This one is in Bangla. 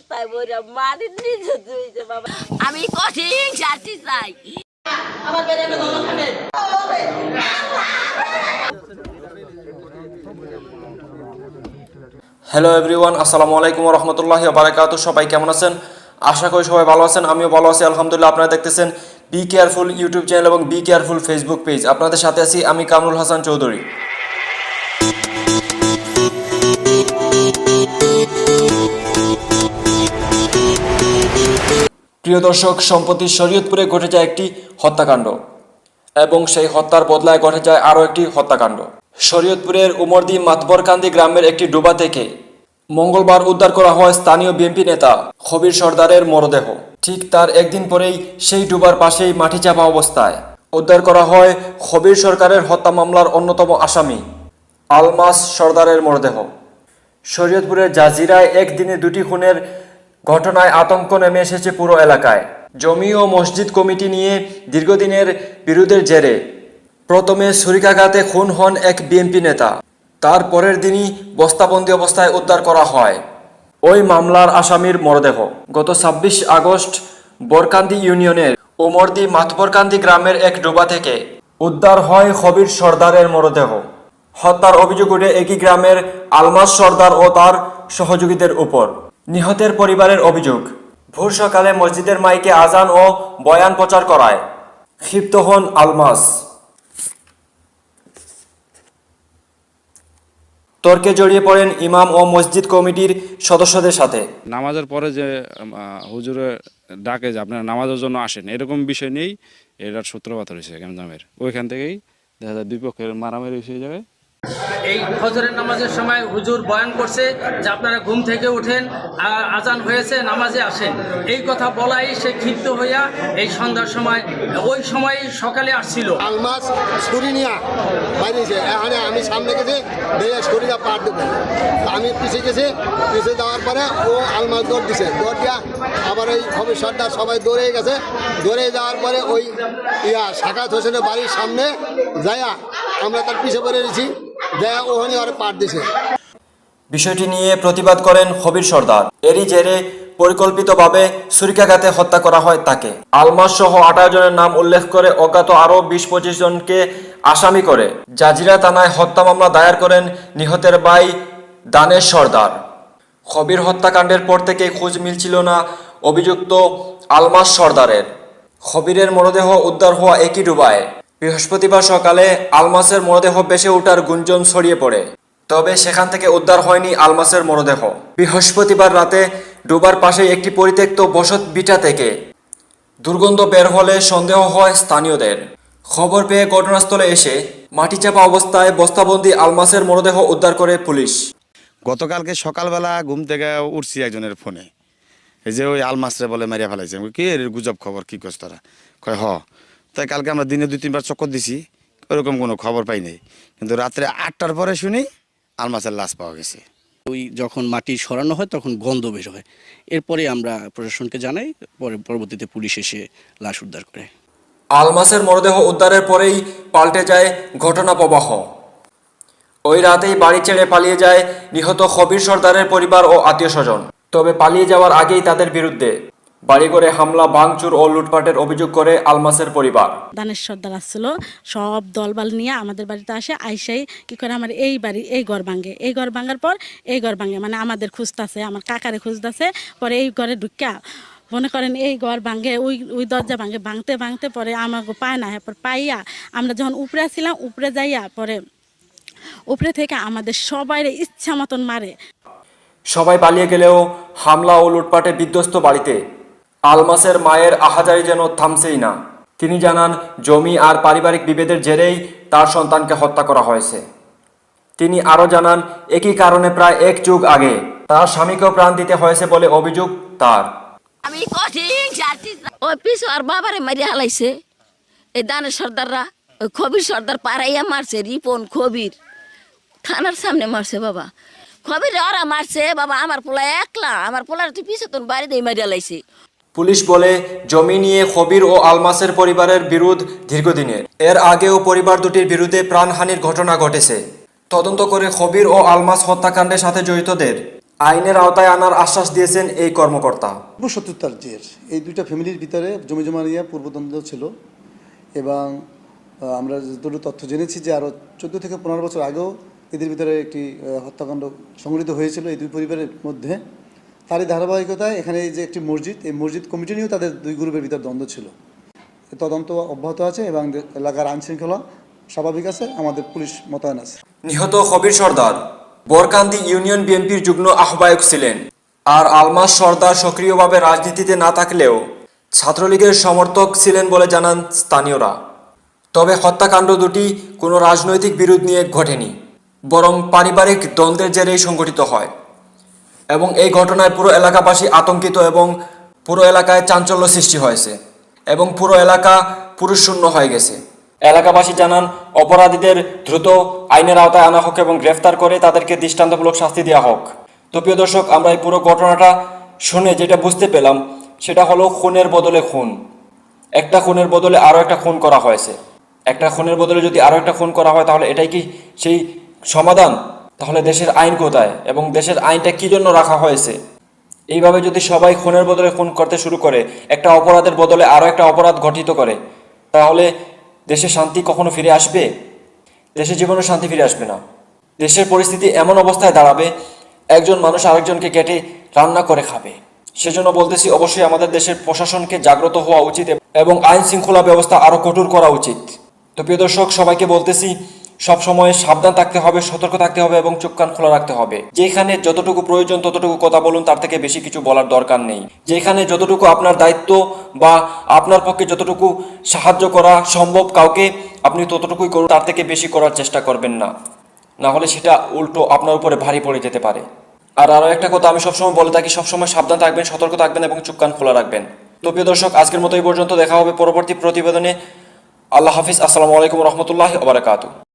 অবস্থায় বইরা ধুইছে বাবা। আমি কঠিন শাস্তি চাই। হ্যালো এভরিওয়ান আসসালামু আলাইকুম রহমতুল্লাহি বারাকাতু সবাই কেমন আছেন? আশা করি সবাই ভালো আছেন আমিও ভালো আছি আলহামদুলিল্লাহ। আপনারা দেখতেছেন বি কেয়ারফুল ইউটিউব চ্যানেল এবং বি কেয়ারফুল ফেসবুক পেজ আপনাদের সাথে আছি আমি কামরুল হাসান চৌধুরী। প্রিয় দর্শক, সম্প্রতি শরীয়তপুরে ঘটে যায় একটি হত্যাকাণ্ড এবং সেই হত্যার বদলায় ঘটে যায় আরও একটি হত্যাকাণ্ড। শরীয়তপুরের উমরদি মাতবরকান্দি গ্রামের একটি ডোবা থেকে মঙ্গলবার উদ্ধার করা হয় স্থানীয় বিএনপি নেতা খবির সর্দারের মরদেহ। ঠিক তার একদিন পরেই সেই ডোবার পাশেই মাটি চাপা অবস্থায় উদ্ধার করা হয় খবির সরকারের হত্যা মামলার অন্যতম আসামি আলমাস সর্দারের মরদেহ। শরীয়তপুরের জাজিরায় একদিনে দুটি খুনের ঘটনায় আতঙ্ক নেমে এসেছে পুরো এলাকায়। জমি ও মসজিদ কমিটি নিয়ে দীর্ঘদিনের বিরোধের জেরে। প্রথমে ছুরিকাঘাতে খুন হন এক বিএনপি নেতা। তার পরের দিনই বস্তাবন্দি অবস্থায় উদ্ধার করা হয়। ওই মামলার আসামির মরদেহ। গত ছাব্বিশ আগস্ট বরকান্দি ইউনিয়নের ওমরদি মাথবরকান্দি গ্রামের এক ডোবা থেকে উদ্ধার হয় খবির সর্দারের মরদেহ। হত্যার অভিযোগ উঠে একই গ্রামের আলমাস সর্দার ও তার সহযোগীদের উপর। নিহতের পরিবারের অভিযোগ। ভোর সকালে মসজিদের মাইকে আজান ও বয়ান প্রচার করায়। ক্ষিপ্ত হন আলমাস। তর্কে জড়িয়ে পড়েন ইমাম ও মসজিদ কমিটির সদস্যদের সাথে। নামাজের পরে যে হুজুরে ডাকে যে আপনারা নামাজের জন্য আসেন, এরকম বিষয় নিয়েই এটার সূত্রপাত হয়েছে গ্যামজামের ওইখান থেকেই দেখা যায় দুই পক্ষের মারামারি হয়ে জায়গায়। এই ফজরের নামাজের সময় হুজুর বয়ান করছে যে আপনারা ঘুম থেকে ওঠেন আজান হয়েছে, নামাজে আসেন। এই কথা বলাই সে ক্ষিপ্ত হইয়া এই সন্ধ্যার সময়, ওই সময় সকালে আসছিল। নিয়া আমি সামনে গেছি ছুরিটা পার আমি পিছিয়ে গেছি, পিছিয়ে যাওয়ার পরে ও আলমাস দৌড় দিছে। দৌড় দিয়া আবার ওই সর্দার সবাই দৌড়ে গেছে। দৌড়ে যাওয়ার পরে ওই ইয়া সাকাত হোসেনের বাড়ির সামনে যায়া আমরা তার পিছিয়ে পড়ে গেছি বিষয়টি নিয়ে প্রতিবাদ করেন খবির সর্দার। এরই জেরে পরিকল্পিতভাবে ছুরিকাঘাতে হত্যা করা হয় তাকে। আলমাস সহ আঠারো জনের নাম উল্লেখ করে অজ্ঞাত আরও বিশ পঁচিশ জনকে আসামি করে। জাজিরা থানায় হত্যা মামলা দায়ের করেন নিহতের ভাই দানেশ সর্দার। খবির হত্যাকাণ্ডের পর থেকে খোঁজ মিলছিল না অভিযুক্ত আলমাস সর্দারের। খবিরের মরদেহ উদ্ধার হওয়া একই ডুবায়। বৃহস্পতিবার সকালে আলমাসের মরদেহ বেসে ওঠার গুঞ্জন ছড়িয়ে পড়ে। তবে সেখান থেকে উদ্ধার হয়নি আলমাসের মরদেহ। বৃহস্পতিবার রাতে ডুবার পাশে একটি পরিত্যক্ত বসত বিটা থেকে দুর্গন্ধ বের হলে সন্দেহ হয় স্থানীয়দের। খবর পেয়ে ঘটনাস্থলে এসে মাটিচাপা অবস্থায় বস্তাবন্দি আলমাসের মরদেহ উদ্ধার করে পুলিশ। গতকালকে সকালবেলা ঘুম থেকে উঠছি একজনের ফোনে। এই যে ওই আলমাসরে বলে মারিয়া ফেলাইছে। কি গুজব খবর? কি করছ তারা? কয়, হ। তাই কালকে আমরা দিনে দুই তিনবার চক্কর দিছি ওরকম কোনো খবর পাই নাই। কিন্তু রাত্রে আটটার পরে শুনি আলমাসের লাশ পাওয়া গেছে। ওই যখন মাটি সরানো হয় তখন গন্ধ বের হয়। এরপরে আমরা প্রশাসনকে জানাই পরে পরবর্তীতে পুলিশ এসে লাশ উদ্ধার করে। আলমাসের মরদেহ উদ্ধারের পরেই পাল্টে যায় ঘটনা প্রবাহ। ওই রাতেই বাড়ি ছেড়ে পালিয়ে যায় নিহত খবির সর্দারের পরিবার ও আত্মীয় স্বজন। তবে পালিয়ে যাওয়ার আগেই তাদের বিরুদ্ধে বাড়ি করে হামলা ভাঙচুর ও লুটপাটের অভিযোগ করে আলমাসের পরিবার। দানেশ সর্দার আসছিল সব দলবাল নিয়ে আমাদের বাড়িতে আসে আইসাই কি করে আমার এই বাড়ি এই ঘর ভাঙে। এই ঘর ভাঙার পর এই ঘর ভাঙে। মানে আমাদের খুঁজতেছে আমার কাকারে খুঁজতেছে পরে এই ঘরে ঢুকা মনে করেন এই ঘর ভাঙে ওই ওই দরজা ভাঙে। ভাঙতে ভাঙতে পরে আমাকে পায় না এরপর পাইয়া আমরা যখন উপরে ছিলাম উপরে যাইয়া পরে উপরে থেকে আমাদের সবাই ইচ্ছা মতন মারে। সবাই পালিয়ে গেলেও হামলা ও লুটপাটে বিধ্বস্ত বাড়িতে। আলমাসের মায়ের আহাজারি যেন থামছেই না। তিনি জানান, জমি আর পারিবারিক বিভেদের জেরেই তার সন্তানকে হত্যা করা হয়েছে। তিনি আরও জানান, একই কারণে প্রায় এক যুগ আগে তার স্বামীকেও প্রাণ দিতে হয়েছে বলে অভিযোগ তার। আমার পোলা একলা, আমার পোলার তুই পিছু বাড়ি দিয়ে মারিয়া লাইছে। পুলিশ বলে, জমি নিয়ে খবির ও আলমাসের পরিবারের বিরোধ দীর্ঘদিনের। এর আগেও পরিবার দুটির বিরুদ্ধে প্রাণহানির ঘটনা ঘটেছে। তদন্ত করে খবির ও আলমাস হত্যাকাণ্ডের সাথে জড়িতদের আইনের আওতায় আনার আশ্বাস দিয়েছেন এই কর্মকর্তা। শত্রুতার জের। এই দুইটা ফ্যামিলির ভিতরে জমি জমা নিয়ে পূর্বদ্বন্দ্ব ছিল এবং আমরা যতটুকু তথ্য জেনেছি যে আরও চোদ্দ থেকে পনেরো বছর আগেও এদের ভিতরে একটি হত্যাকাণ্ড সংঘটিত হয়েছিল এই দুই পরিবারের মধ্যে। তারই ধারাবাহিকতায় এখানে যে একটি মসজিদ, এই মসজিদ কমিটি নিয়েও তাদের দুই গ্রুপের ভিতর দ্বন্দ্ব ছিল। তদন্ত অব্যাহত আছে এবং এলাকার আইনশৃঙ্খলা স্বাভাবিক আছে, আমাদের পুলিশ মোতায়েন আছে। নিহত কবির সর্দার, বরকান্দি ইউনিয়ন বিএনপির যুগ্ম আহ্বায়ক ছিলেন। আর আলমাস সর্দার সক্রিয়ভাবে রাজনীতিতে না থাকলেও ছাত্রলীগের সমর্থক ছিলেন বলে জানান স্থানীয়রা। তবে হত্যাকাণ্ড দুটি কোনো রাজনৈতিক বিরোধ নিয়ে ঘটেনি, বরং পারিবারিক দ্বন্দ্বের জেরেই সংঘটিত হয়। এবং এই ঘটনায় পুরো এলাকাবাসী আতঙ্কিত এবং পুরো এলাকায় চাঞ্চল্য সৃষ্টি হয়েছে এবং পুরো এলাকা পুরুষশূন্য হয়ে গেছে। এলাকাবাসী জানান, অপরাধীদের দ্রুত আইনের আওতায় আনা হোক এবং গ্রেফতার করে তাদেরকে দৃষ্টান্তমূলক শাস্তি দেওয়া হোক। তো প্রিয় দর্শক, আমরা এই পুরো ঘটনাটা শুনে যেটা বুঝতে পেলাম, সেটা হলো খুনের বদলে খুন। একটা খুনের বদলে আরও একটা খুন করা হয়েছে। একটা খুনের বদলে যদি আরও একটা খুন করা হয়, তাহলে এটাই কি সেই সমাধান? তাহলে দেশের আইন কোথায় এবং দেশের আইনটা কি জন্য রাখা হয়েছে? এইভাবে যদি সবাই খুনের বদলে খুন করতে শুরু করে, একটা অপরাধের বদলে আরও একটা অপরাধ গঠিত করে, তাহলে দেশে শান্তি কখনো ফিরে আসবে? দেশের জীবনে শান্তি ফিরে আসবে না। দেশের পরিস্থিতি এমন অবস্থায় দাঁড়াবে, একজন মানুষ আরেকজনকে কেটে রান্না করে খাবে। সেজন্য বলতেছি, অবশ্যই আমাদের দেশের প্রশাসনকে জাগ্রত হওয়া উচিত এবং আইন শৃঙ্খলা ব্যবস্থা আরও কঠোর করা উচিত। তো প্রিয় দর্শক, সবাইকে বলতেছি সব সময় সাবধান থাকতে হবে, সতর্ক থাকতে হবে এবং চোখ কান খোলা রাখতে হবে। যেখানে যতটুকু প্রয়োজন ততটুকু কথা বলুন, তার থেকে বেশি কিছু বলার দরকার নেই। যেখানে যতটুকু আপনার দায়িত্ব বা আপনার পক্ষে যতটুকু সাহায্য করা সম্ভব কাউকে, আপনি ততটুকুই করুন, তার থেকে বেশি করার চেষ্টা করবেন না। না হলে সেটা উল্টো আপনার উপরে ভারী পড়ে যেতে পারে। আর আরও একটা কথা আমি সবসময় বলে থাকি, সবসময় সাবধান থাকবেন, সতর্ক থাকবেন এবং চোখ কান খোলা রাখবেন। তো প্রিয় দর্শক, আজকের মতো এই পর্যন্ত দেখা হবে পরবর্তী প্রতিবেদনে। আল্লাহ হাফিজ, আসসালামু আলাইকুম রহমতুল্লাহ ওবরাকাতু